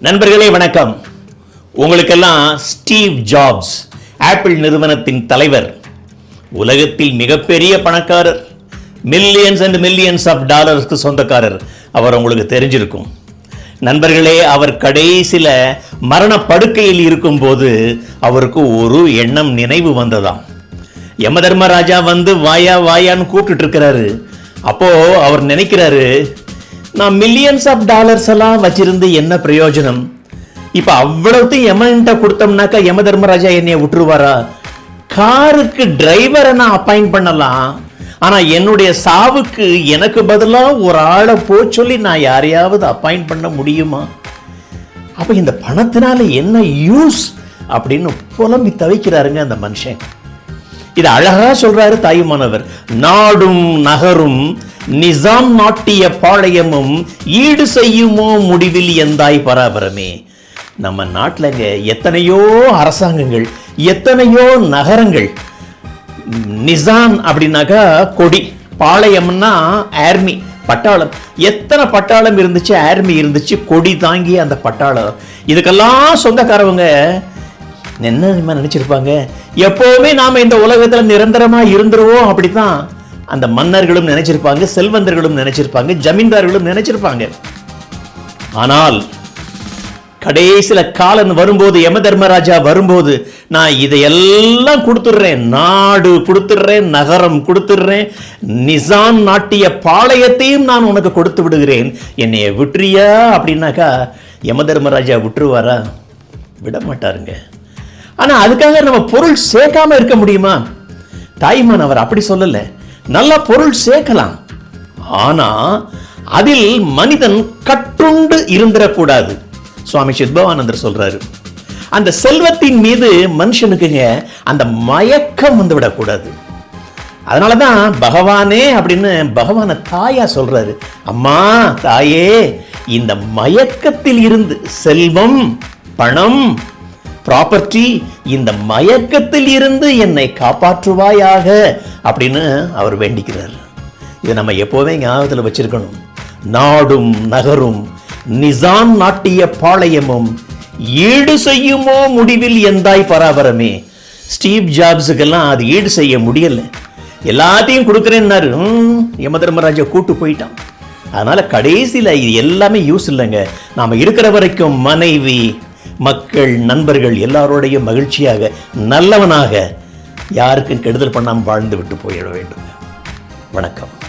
நண்பர்களே வணக்கம். உங்களுக்கெல்லாம் ஸ்டீவ் ஜாப்ஸ் ஆப்பிள் நிறுவனத்தின் தலைவர். உலகத்தில் மிகப்பெரிய பணக்காரர் மில்லியன்ஸ் அண்ட் மில்லியன்ஸ் ஆஃப் டாலர்ஸ்க்கு சொந்தக்காரர். அவர் உங்களுக்கு தெரிஞ்சிருக்கும். நண்பர்களே அவர் கடைசியில் மரண படுக்கையில் இருக்கும்போது அவருக்கு ஒரு எண்ணம் நினைவு வந்ததாம். யம தர்மராஜா வந்து வாயா வாயான்னு கூப்பிட்டுட்டு இருக்கிறாரு. அப்போ அவர் நினைக்கிறாரு நான் மில்லியன்ஸ் ஆஃப் டாலர்ஸ் எல்லாம் வச்சிருந்து என்ன பிரயோஜனம்? இப்ப அவ்வளவுத்தையும் எமன்ட்ட கொடுத்தோம்னாக்கா யம தர்மராஜா என்னைய விட்டுருவாரா? காருக்கு டிரைவரை நான் அப்பாயிண்ட் பண்ணலாம். ஆனா என்னுடைய சாவுக்கு எனக்கு பதிலா ஒரு ஆளை போ சொல்லி நான் யாரையாவது அப்பாயிண்ட் பண்ண முடியுமா? அப்ப இந்த பணத்தினால என்ன யூஸ் அப்படின்னு புலம்பி தவிக்கிறாருங்க அந்த மனுஷன். இது அழகா சொல்றாரு தாயுமானவர். நாடும் நகரும் நிசாம் நாட்டிய பாளையமும் ஈடு செய்யுமோ முடிவில் எந்தாய் பராபரமே. நம்ம நாட்டிலங்க எத்தனையோ அரசாங்கங்கள் எத்தனையோ நகரங்கள். நிசான் அப்படின்னாக்கா கொடி பாளையம்னா ஆர்மி பட்டாளம். எத்தனை பட்டாளம் இருந்துச்சு ஆர்மி இருந்துச்சு கொடி தாங்கி அந்த பட்டாளம். இதுக்கெல்லாம் சொந்தக்காரவங்க என்ன நினைச்சிருப்பாங்க? எப்போவுமே நாம் இந்த உலகத்தில் நிரந்தரமாக இருந்துருவோம் அப்படி தான் அந்த மன்னர்களும் நினைச்சிருப்பாங்க செல்வந்தர்களும் நினைச்சிருப்பாங்க ஜமீன்தார்களும் நினைச்சிருப்பாங்க. ஆனால் கடைசியில காலன் வரும்போது யம தர்மராஜா வரும்போது நான் இதையெல்லாம் கொடுத்துடுறேன். நாடு கொடுத்துடுறேன் நகரம் கொடுத்துடுறேன் நிசான் நாட்டிய பாளையத்தையும் நான் உனக்கு கொடுத்து விடுகிறேன். என்னைய விட்டுறியா? அப்படின்னாக்கா யம தர்மராஜா விட்டுருவாரா? விட மாட்டாருங்க ஆனா அதுக்காக நம்ம பொருள் சேர்க்காம இருக்க முடியுமா? தாய்மான் அவர் அப்படி சொல்லலை. நல்ல பொருள் சேர்க்கலாம். ஆனா அதில் மனிதன் கட்டுண்டு இருந்திடக்கூடாது. சுவாமி சித்பவானந்தர் சொல்றாரு. அந்த செல்வத்தின் மீது மனுஷனுக்குங்க அந்த மயக்கம் வந்து விடக்கூடாது. அதனாலதான் பகவானே அப்படின்னு பகவான தாயா சொல்றாரு. அம்மா தாயே இந்த மயக்கத்தில் இருந்து செல்வம் பணம் ப்ராப்பர்ட்டி இந்த மயக்கத்தில் இருந்து என்னை காப்பாற்றுவாயாக அப்படின்னு அவர் வேண்டிக்கிறார். இதை நம்ம எப்போவே ஞாபகத்தில் வச்சிருக்கணும். நாடும் நகரும் நிசான் நாட்டிய பாளையமும் ஈடு செய்யுமோ முடிவில் எந்தாய் பராபரமே. ஸ்டீவ் ஜாப்ஸுக்கெல்லாம் அது ஈடு செய்ய முடியல. எல்லாத்தையும் கொடுக்குறேன்னாரு. யம தர்மராஜா கூட்டு போயிட்டான். அதனால கடைசியில் இது எல்லாமே யூஸ் இல்லைங்க. நாம இருக்கிற வரைக்கும் மனைவி மக்கள் நண்பர்கள் எல்லாரோடைய மகிழ்ச்சியாக நல்லவனாக யாருக்கும் கெடுதல் பண்ணாமல் வாழ்ந்து விட்டு போயிட வேண்டும். வணக்கம்.